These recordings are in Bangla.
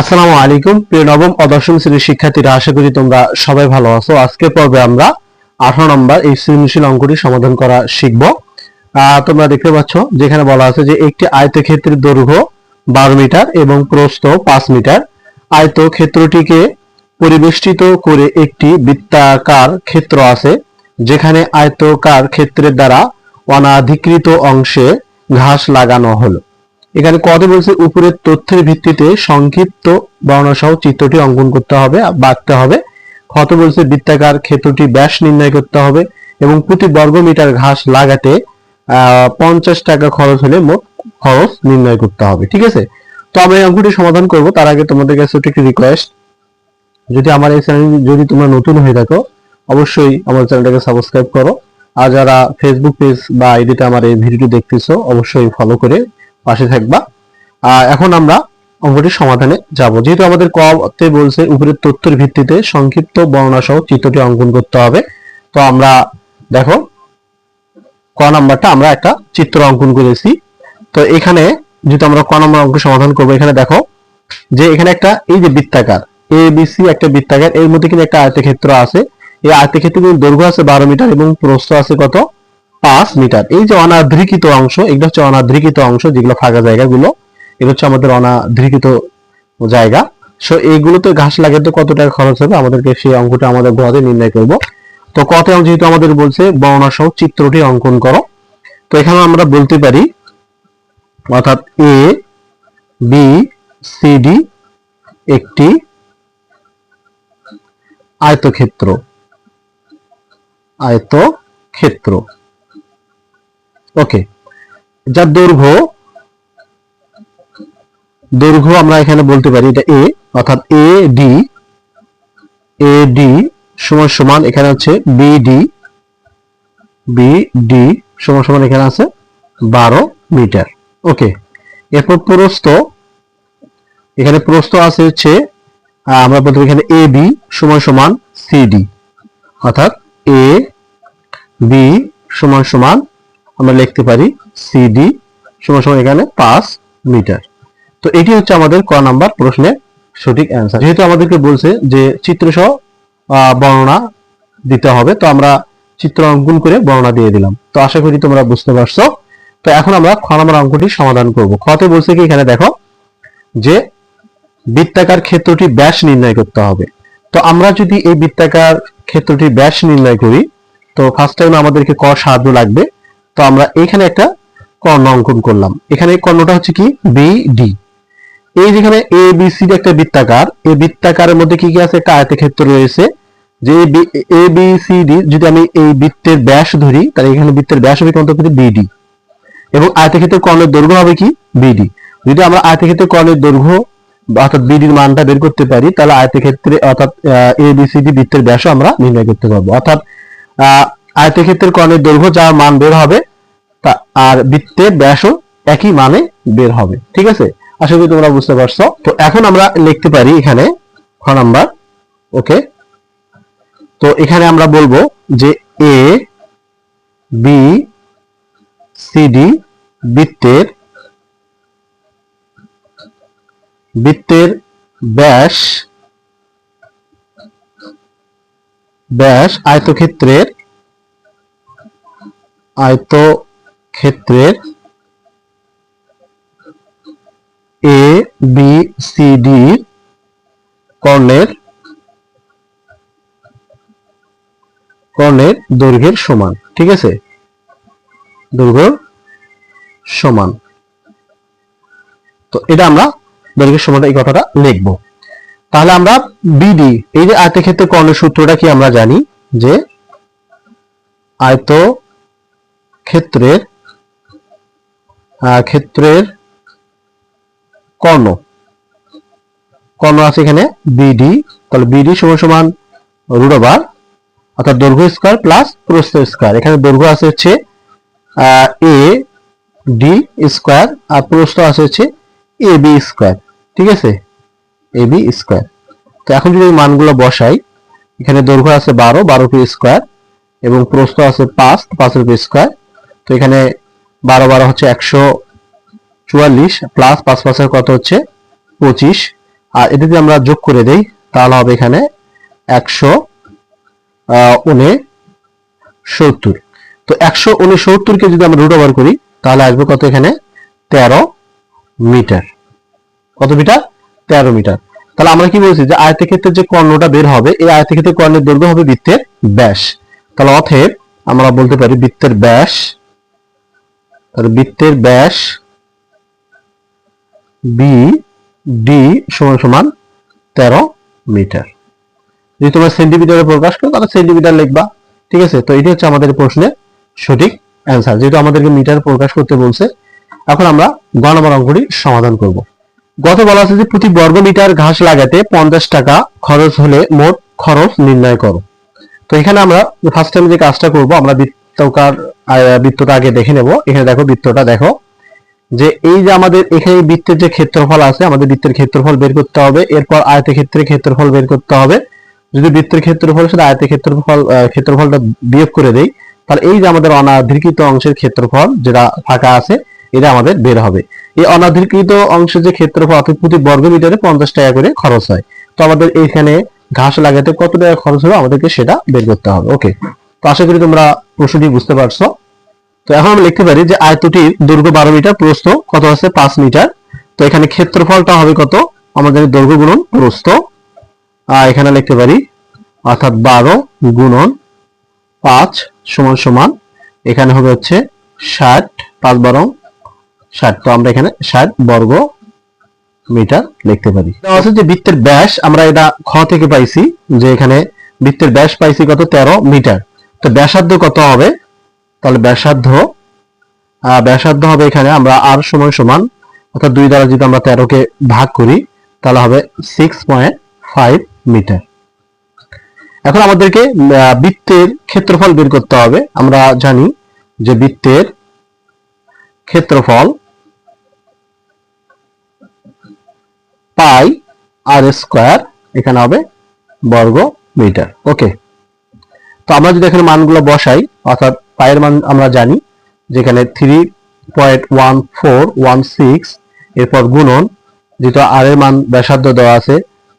আসসালামু আলাইকুম, প্রিয় নবম ও দশম শ্রেণির শিক্ষার্থীরা, আশা করি তোমরা সবাই ভালো আছো। আজকে পর্বে আমরা আঠারো নম্বর এই সৃজনশীল অঙ্কটি সমাধান করা শিখব। তোমরা দেখতে পাচ্ছ, যেখানে বলা আছে যে একটি আয়তক্ষেত্রের দৈর্ঘ্য বারো মিটার এবং প্রস্থ পাঁচ মিটার। আয়তক্ষেত্রটিকে পরিবেষ্টিত করে একটি বৃত্তাকার ক্ষেত্র আছে, যেখানে আয়তকার ক্ষেত্রের দ্বারা অনাধিকৃত অংশে ঘাস লাগানো হলো। এখানে কত বলছে? উপরের তথ্যের ভিত্তিতে সংক্ষিপ্ত বর্ণনা সহ চিত্রটি অঙ্কন করতে হবে বাঁকতে হবে। কত বলছে? বৃত্তাকার ক্ষেত্রটি ব্যাস নির্ণয় করতে হবে এবং প্রতি বর্গ মিটার ঘাস লাগাতে পঞ্চাশ টাকা খরচ হলে মোট খরচ নির্ণয় করতে হবে, ঠিক আছে? তো আমরা এই অঙ্কটি সমাধান করব। তার আগে তোমাদের কাছে একটি রিকোয়েস্ট যদি আমার এই চ্যানেল যদি তোমরা নতুন হয়ে থাকো, অবশ্যই আমার চ্যানেলটাকে সাবস্ক্রাইব করো। আর যারা ফেসবুক পেজ বা আইডিতে আমার এই ভিডিওটি দেখতেছো, অবশ্যই ফলো করে পাশে থাকবা। এখন আমরা অঙ্কটির সমাধানে যাব। যেহেতু আমাদের কতে বলছে উপরের তথ্যের ভিত্তিতে সংক্ষিপ্ত বর্ণনা সহ চিত্রটি অঙ্কন করতে হবে। তো আমরা দেখো, ক নাম্বারটা আমরা একটা চিত্র অঙ্কন করেছি। তো এখানে যেহেতু আমরা ক নম্বর অঙ্ক সমাধান করব, এখানে দেখো যে এখানে একটা এই যে বৃত্তাকার এ বি সি একটা বৃত্তাকার, এর মধ্যে কিন্তু একটা আয়তক্ষেত্র আছে। এই আয়তক্ষেত্রে কিন্তু দৈর্ঘ্য আছে বারো মিটার এবং প্রস্থ আছে কত? পাঁচ মিটার। এই যে অনাদৃকৃত অংশ, এগুলো হচ্ছে অনাদৃকৃত অংশ যেগুলো ফাঁকা জায়গাগুলো। এগুলো হচ্ছে আমাদের অনাদৃকৃত জায়গা। সো এইগুলোতে ঘাস লাগাতে কত টাকা খরচ হবে? আমাদেরকে সেই অঙ্কটা আমাদের গতে নির্ণয় করব। তো কত যেহেতু আমাদের বলছে, বর্ণনা সহ চিত্রটি অঙ্কন করো। তো এখানে আমরা বলতে পারি, অর্থাৎ এ বি সি ডি একটি আয়তক্ষেত্র। আয়তক্ষেত্র। ওকে যার দৈর্ঘ্য দৈর্ঘ্য আমরা এখানে বলতে পারি এটা এ অর্থাৎ এ ডি এ ডি সমান সমান এখানে হচ্ছে বি ডি বি ডি সমান সমান এখানে আছে বারো মিটার। ওকে এরপর প্রস্থ, এখানে প্রস্থ আছে হচ্ছে আমরা বলতে এখানে এ বি সমান সমান সি ডি অর্থাৎ এ বি সমান সমান আমরা লিখতে পারি সিডি সমান সমান এখানে পাঁচ মিটার। তো এটি হচ্ছে আমাদের ক নাম্বার প্রশ্নের সঠিক অ্যান্সার যেহেতু আমাদেরকে বলছে যে চিত্র সহ আহ, বর্ণনা দিতে হবে তো আমরা চিত্র অঙ্কন করে বর্ণনা দিয়ে দিলাম। তো আশা করি তোমরা বুঝতে পারছ। তো এখন আমরা খ নাম্বার অঙ্কটি সমাধান করব। খতে বলছে কি এখানে দেখো যে বৃত্তাকার ক্ষেত্রটি ব্যাস নির্ণয় করতে হবে। তো আমরা যদি এই বৃত্তাকার ক্ষেত্রটি ব্যাস নির্ণয় করি তো ফার্স্ট টাইম আমাদেরকে ক সাহায্য লাগবে। তো আমরা এখানে একটা কর্ণ অঙ্কন করলাম। এখানে কর্ণটা হচ্ছে কি? বি ডি এই যেখানে এ বি সি একটা বৃত্তাকার, এই বৃত্তাকারের মধ্যে কি কি আছে? একটা আয়তক্ষেত্র রয়েছে। যে এ বি সি ডি যদি আমি এই বৃত্তের ব্যাস ধরি, তাহলে এখানে বৃত্তের ব্যাস হবে কত বিডি এবং আয়তক্ষেত্রের কর্ণের দৈর্ঘ্য হবে কি? বিডি যদি আমরা আয়তক্ষেত্রের কর্ণের দৈর্ঘ্য অর্থাৎ বিডির মানটা বের করতে পারি, তাহলে আয়তক্ষেত্রে অর্থাৎ এ বি সি ডি বৃত্তের ব্যাসও আমরা নির্ণয় করতে পারব। অর্থাৎ আয়তক্ষেত্রের কর্ণের দৈর্ঘ্য যার মান বের হবে, তা- আর বৃত্তের ব্যাসও একই মানে বের হবে। ঠিক আছে? আশা করি তোমরা বুঝতে পারছ। তো এখন আমরা লিখতে পারি এখানে খ নাম্বার। ওকে? তো এখানে আমরা বলব যে এ বি সি ডি বৃত্তের বৃত্তের ব্যাস ব্যাস আয়তক্ষেত্রের আয়তক্ষেত্রের এ বি সি ডি কর্ণের কর্ণের দৈর্ঘ্যের সমান, ঠিক আছে? দৈর্ঘ্য সমান। তো এটা আমরা দৈর্ঘ্যের সমান এই কথাটা লিখব। তাহলে আমরা বিডি এই যে আয়তক্ষেত্রের কর্ণের সূত্রটা কি আমরা জানি? যে আয়ত ক্ষেত্রের ক্ষেত্রের কর্ণ। কর্ণ আছে এখানে বিডি তাহলে বিডি সমান সমান রুট ওভার অর্থাৎ দৈর্ঘ্য স্কয়ার প্লাস প্রস্থ স্কয়ার এখানে দৈর্ঘ্য আছে হচ্ছে এ ডি স্কয়ার আর প্রস্থ আছে হচ্ছে এ বি স্কয়ার ঠিক আছে? এ বি স্কয়ার তো এখন যদি মানগুলো বসাই, এখানে দৈর্ঘ্য আছে বারো বারো পি স্কয়ার এবং প্রস্থ আছে পাঁচ, পাঁচের পি স্কয়ার তো এখানে বারো বারো হচ্ছে একশো চুয়াল্লিশ প্লাস পাঁচ পাঁচের কত হচ্ছে? পঁচিশ। আর এটা যদি আমরা যোগ করে দেই, তাহলে হবে এখানে একশো উনে সত্তর। তো একশো উনসত্তরকে যদি আমরা রুট ওভার করি, তাহলে আসবে কত এখানে? তেরো মিটার। কত মিটার? তেরো মিটার। তাহলে আমরা কি বলছি যে আয়তক্ষেত্রের যে কর্ণটা বের হবে, এই আয়তক্ষেত্রের কর্ণের দৈর্ঘ্য হবে বৃত্তের ব্যাস। তাহলে অতএব আমরা বলতে পারি বৃত্তের ব্যাস তাহলে বৃত্তের ব্যাস বি ডি সমান সমান তেরো মিটার। যদি তোমরা সেন্টিমিটারে প্রকাশ করো, তাহলে সেন্টিমিটার লিখবা। ঠিক আছে? তো এটি হচ্ছে আমাদের প্রশ্নের সঠিক অ্যান্সার যেহেতু আমাদেরকে মিটার প্রকাশ করতে বলছে। এখন আমরা গ অঙ্কটি সমাধান করব। গত বলা আছে যে প্রতি বর্গ মিটার ঘাস লাগাতে পঞ্চাশ টাকা খরচ হলে মোট খরচ নির্ণয় করো। তো এখানে আমরা ফার্স্ট টাইম যে কাজটা করব, আমরা বৃত্তকার বৃত্তটা আগে দেখে নেব। এখানে দেখো বৃত্তটা, দেখো। যে এই যে আমাদের এখানে বৃত্তের যে ক্ষেত্রফল আছে, আমাদের বৃত্তের ক্ষেত্রফল বের করতে হবে। এরপর আয়তক্ষেত্রের ক্ষেত্রফল বের করতে হবে। যদি বৃত্তের ক্ষেত্রফল সাথে আয়তের ক্ষেত্রফল ক্ষেত্রফলটা বিয়োগ করে দেই, তাহলে এই যে আমাদের অনাধিকৃত অংশের ক্ষেত্রফল যেটা ফাঁকা আছে, এটা আমাদের বের হবে। এই অনাধিকৃত অংশের যে ক্ষেত্রফল, অর্থাৎ প্রতি বর্গ মিটারে পঞ্চাশ টাকা করে খরচ হয়। তো আমাদের এইখানে ঘাস লাগাতে কত টাকা খরচ হবে, আমাদেরকে সেটা বের করতে হবে। ওকে। তো আশা করি তোমরা প্রশ্নটি বুঝতে পারছ। তো এখন আমরা লিখতে পারি যে আয়তটির দৈর্ঘ্য বারো মিটার, প্রস্থ কত আছে? পাঁচ মিটার। তো এখানে ক্ষেত্রফলটা হবে কত? আমাদের দৈর্ঘ্য গুণন প্রস্থ। এখানে লিখতে পারি, অর্থাৎ বারো গুণন পাঁচ সমান সমান, এখানে হবে হচ্ছে ষাট, পাঁচ বারো, ষাট। তো আমরা এখানে ষাট বর্গ মিটার লিখতে পারি। আছে যে বৃত্তের ব্যাস, আমরা এটা খ থেকে পাইছি, যে এখানে বৃত্তের ব্যাস পাইছি কত? তেরো মিটার। তো ব্যাসার্ধ কত হবে? তাহলে ব্যাসার্ধ ব্যাসার্ধ হবে এখানে আমরা আর সমান সমান, অর্থাৎ দুই দ্বারা যদি আমরা তেরোকে ভাগ করি, তাহলে হবে সিক্স মিটার এখন আমাদেরকে বৃত্তের ক্ষেত্রফল বের করতে হবে। আমরা জানি যে বৃত্তের ক্ষেত্রফল পাই আর স্কোয়ার এখানে হবে বর্গ মিটার ওকে তো আমরা যদি এখানে মানগুলো বসাই, অর্থাৎ পায়ের মান আমরা জানি, যেখানে three point one four one six এরপর গুণন, যেহেতু আর এর মান ব্যাসার্ধ দেওয়া আছে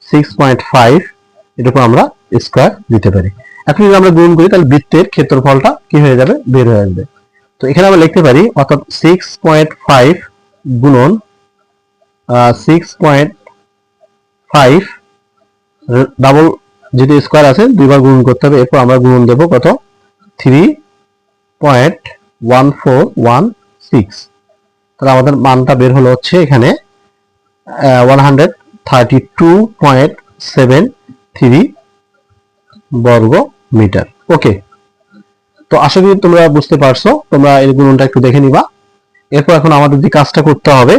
সিক্স পয়েন্ট ফাইভ এরকম আমরা স্কোয়ার দিতে পারি। এখন যদি আমরা গুণ করি, তাহলে বৃত্তের ক্ষেত্রফলটা কি হয়ে যাবে? বের হয়ে আসবে। তো এখানে আমরা লিখতে পারি, অর্থাৎ সিক্স পয়েন্ট ফাইভ গুণন সিক্স পয়েন্ট ফাইভ ডাবল যেটি স্কোয়ার আছে, দুইবার গুণ করতে হবে, এরপর আমরা গুণ দেব কত? Three point one four one six তাহলে আমাদের মানটা বের হলো হচ্ছে এখানে one hundred thirty two point seven three বর্গ মিটার ওকে তো আশা করি তোমরা বুঝতে পারছ, তোমরা এই গুণনটা একটু দেখে নিবা। এরপর এখন আমাদের যে কাজটা করতে হবে,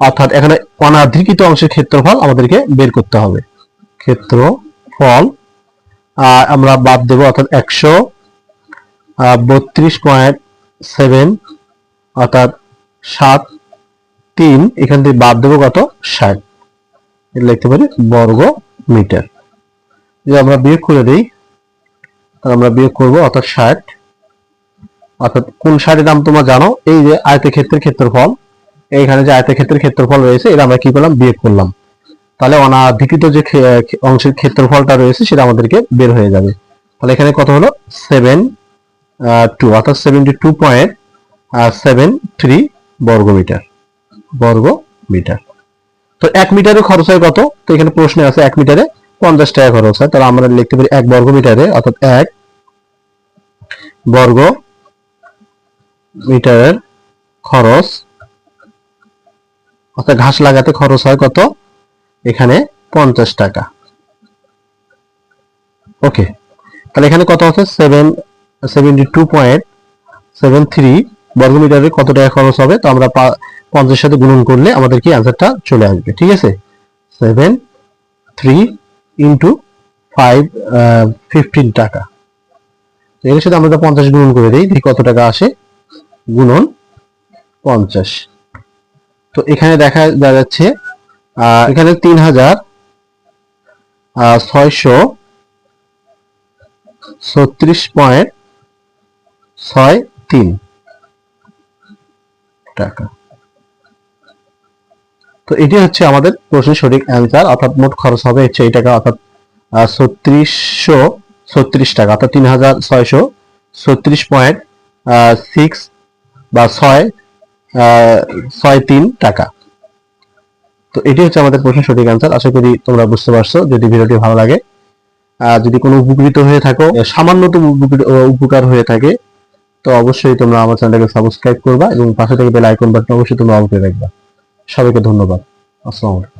অর্থাৎ এখানে অনাধিকৃত অংশের ক্ষেত্রফল আমাদেরকে বের করতে হবে। ক্ষেত্রফল আহ, আমরা বাদ দেব অর্থাৎ একশো বত্রিশ পয়েন্ট সেভেন অর্থাৎ সাত তিন এখান থেকে বাদ দেবো কত? ষাট। এটা লিখতে পারি বর্গ মিটার যদি আমরা বিয়োগ করে দিই তাহলে আমরা বিয়োগ করব অর্থাৎ ষাট। অর্থাৎ কোন ষাটের দাম তোমরা জানো? এই যে আয়তক্ষেত্রের ক্ষেত্রফল এইখানে যে আয়তক্ষেত্রের ক্ষেত্রফল রয়েছে এটা আমরা কি করলাম? বিয়োগ করলাম। তাহলে অনাধিকৃত যে অংশের ক্ষেত্রফলটা রয়েছে সেটা আমাদেরকে বের হয়ে যাবে। তাহলে এখানে কত হলো? সেভেন টু অর্থাৎ seventy two point seven three বর্গ মিটার বর্গ মিটার তো এক মিটারে খরচ হয় কত? তো এখানে প্রশ্নে আছে এক মিটারে পঞ্চাশ টাকা খরচ হয়। তাহলে আমরা লিখতে পারি এক বর্গ মিটারে অর্থাৎ এক বর্গ মিটারের খরচ, অর্থাৎ ঘাস লাগাতে খরচ হয় কত? এখানে পঞ্চাশ টাকা। ওকে তাহলে এখানে কত আছে? Seven seventy two point seven three বর্গমিটারে কত টাকা খরচ হবে? তো আমরা পা- পঞ্চাশের সাথে গুণন করলে আমাদের কি অ্যান্সারটা চলে আসবে, ঠিক আছে? Seven three into five fifteen টাকা। তো এর সাথে আমরা পঞ্চাশ গুণন করে দিই কত টাকা আসে? গুণন পঞ্চাশ। তো এখানে দেখা যাচ্ছে এখানে তিন হাজার ছয়শো ছত্রিশ পয়েন্ট ছয় তিন টাকা। তো এটি হচ্ছে আমাদের প্রশ্নের সঠিক অ্যান্সার অর্থাৎ মোট খরচ হবে হচ্ছে এই টাকা, অর্থাৎ ছত্রিশশো ছত্রিশ টাকা, অর্থাৎ তিন হাজার ছয়শো ছত্রিশ পয়েন্ট সিক্স বা ছয় ছয় তিন টাকা। তো এটি হচ্ছে আমাদের প্রশ্নের সঠিক অ্যান্সার আশা করি তোমরা বুঝতে পারছ যদি ভিডিওটি ভালো লাগে। আর যদি কোনো উপকৃত হয়ে থাকো সামান্যতম তো উপকার হয়ে থাকে তো অবশ্যই তোমরা আমার চ্যানেলটাকে সাবস্ক্রাইব করবা এবং পাশে থেকে বেল আইকন বাটন অবশ্যই তোমরা অন করে রাখবা। সবাইকে ধন্যবাদ। আসসালামু আলাইকুম।